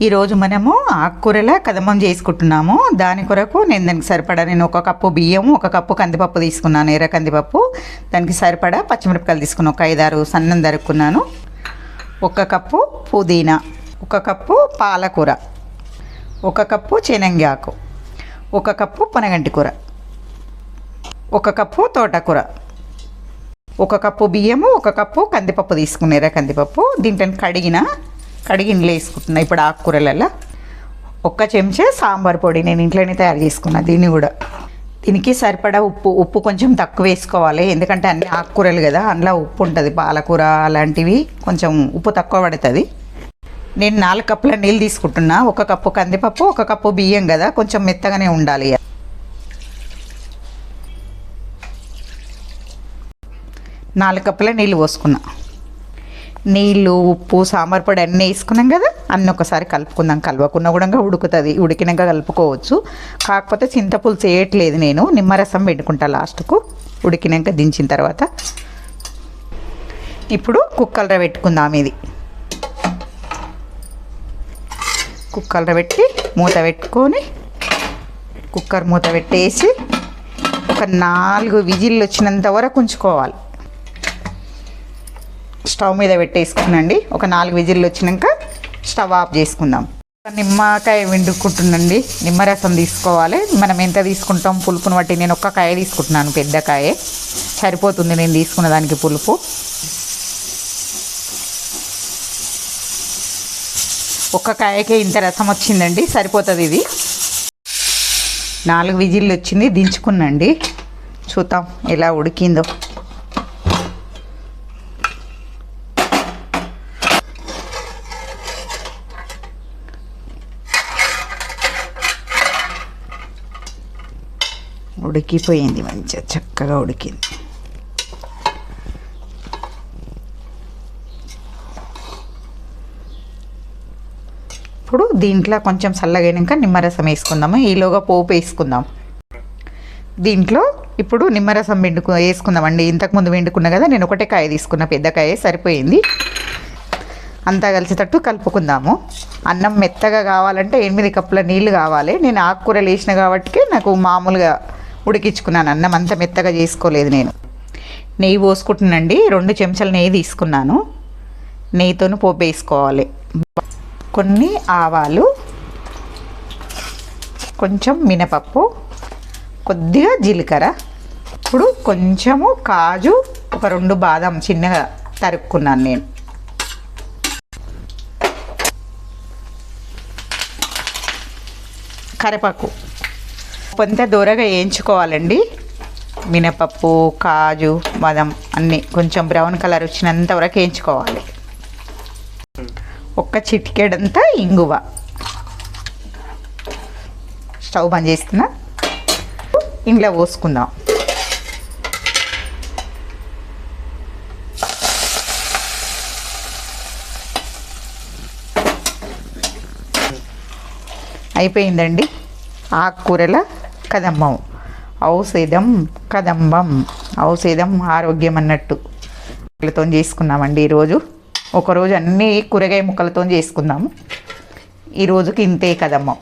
ఈరోజు మనము ఆకుకూరల కదమం చేసుకుంటున్నాము. దాని కొరకు నేను దానికి సరిపడా నేను ఒక కప్పు బియ్యం ఒక కప్పు కందిపప్పు తీసుకున్నాను ఎర్ర కందిపప్పు. దానికి సరిపడా పచ్చిమిరపకాయలు తీసుకున్నాను ఒక ఐదారు సన్నం దరుక్కున్నాను ఒక కప్పు పుదీనా ఒక కప్పు పాలకూర ఒక కప్పు ఆకు ఒక కప్పు పొనగంటి కూర ఒక కప్పు తోటకూర ఒక కప్పు బియ్యము ఒక కప్పు కందిపప్పు తీసుకున్న ఎర్ర కందిపప్పు. దీంట్లో కడిగిన కడిగి ఇంట్లో వేసుకుంటున్నా. ఇప్పుడు ఆకుకూరలలో ఒక్క చెంచా సాంబార్ పొడి నేను ఇంట్లోనే తయారు చేసుకున్నా దీన్ని కూడా. దీనికి సరిపడా ఉప్పు ఉప్పు కొంచెం తక్కువ వేసుకోవాలి. ఎందుకంటే అన్ని ఆకుకూరలు కదా అందులో ఉప్పు ఉంటుంది. పాలకూర అలాంటివి కొంచెం ఉప్పు తక్కువ పడుతుంది. నేను నాలుగు కప్పుల నీళ్ళు తీసుకుంటున్నా. ఒక కప్పు కందిపప్పు ఒక కప్పు బియ్యం కదా కొంచెం మెత్తగానే ఉండాలి. నాలుగు కప్పుల నీళ్ళు పోసుకున్నా. నీళ్ళు ఉప్పు సాంబార్ పొడి అన్నీ వేసుకున్నాం కదా అన్నీ ఒకసారి కలుపుకుందాం. కలవకుండా కూడా ఉడుకుతుంది. ఉడికినాక కలుపుకోవచ్చు. కాకపోతే చింతపులుసు వేయట్లేదు నేను. నిమ్మరసం పెట్టుకుంటా లాస్ట్కు. ఉడికినాక దించిన తర్వాత. ఇప్పుడు కుక్కలర పెట్టుకుందాం ఇది. కుక్కలర పెట్టి మూత పెట్టుకొని కుక్కర్ మూత పెట్టేసి ఒక నాలుగు విజిల్లు వచ్చినంత వరకు ఉంచుకోవాలి. స్టవ్ మీద పెట్టేసుకునండి ఒక నాలుగు విజిల్లు వచ్చినాక స్టవ్ ఆఫ్ చేసుకుందాం. నిమ్మకాయ వండుకుంటున్నాండి నిమ్మరసం తీసుకోవాలి. మనం ఎంత తీసుకుంటాం పులుపును బట్టి? నేను ఒక్క కాయ తీసుకుంటున్నాను పెద్ద కాయ. సరిపోతుంది నేను తీసుకున్న దానికి పులుపు. ఒక్క కాయకే ఇంత రసం వచ్చిందండి. సరిపోతుంది ఇది. నాలుగు విజిల్లు వచ్చింది. దించుకున్నండి. చూద్దాం ఎలా ఉడికిందో. ఉడికిపోయింది మంచిగా చక్కగా ఉడికింది. ఇప్పుడు దీంట్లో కొంచెం చల్లగైనాక నిమ్మరసం వేసుకుందాము. ఈలోగా పోపు వేసుకుందాం. దీంట్లో ఇప్పుడు నిమ్మరసం వెండుకు వేసుకుందామండి. ఇంతకుముందు వెండుకున్నా కదా నేను ఒకటే కాయ తీసుకున్న పెద్ద కాయ సరిపోయింది. అంతా కలిసేటట్టు కలుపుకుందాము. అన్నం మెత్తగా కావాలంటే ఎనిమిది కప్పుల నీళ్ళు కావాలి. నేను ఆకుకూరలు వేసిన కాబట్టి నాకు మామూలుగా ఉడికించుకున్నాను. అన్నం అంత మెత్తగా చేసుకోలేదు నేను. నెయ్యి పోసుకుంటున్నానండి రెండు చెంచాలు నెయ్యి తీసుకున్నాను. నెయ్యితోని పోపు వేసుకోవాలి. కొన్ని ఆవాలు కొంచెం మినపప్పు కొద్దిగా జీలకర్ర. ఇప్పుడు కొంచెము కాజు ఒక రెండు బాదం చిన్నగా తరుక్కున్నాను నేను. కరివేపాకు. కొంత దూరగా వేయించుకోవాలండి. మినపప్పు కాజు బాదం అన్నీ కొంచెం బ్రౌన్ కలర్ వచ్చినంత వరకు వేయించుకోవాలి. ఒక్క చిటికెడంతా ఇంగువ. స్టవ్ బంద్ చేస్తున్నా. ఇంట్లో పోసుకుందాం. అయిపోయిందండి. ఆకుకూరల కదంబం. ఔషధం కదంబం. ఔషధం ఆరోగ్యం అన్నట్టు ముక్కలతో చేసుకున్నామండి ఈరోజు. ఒకరోజు అన్నీ కూరగాయ ముక్కలతో చేసుకుందాము. ఈరోజుకి ఇంతే కదమ్మం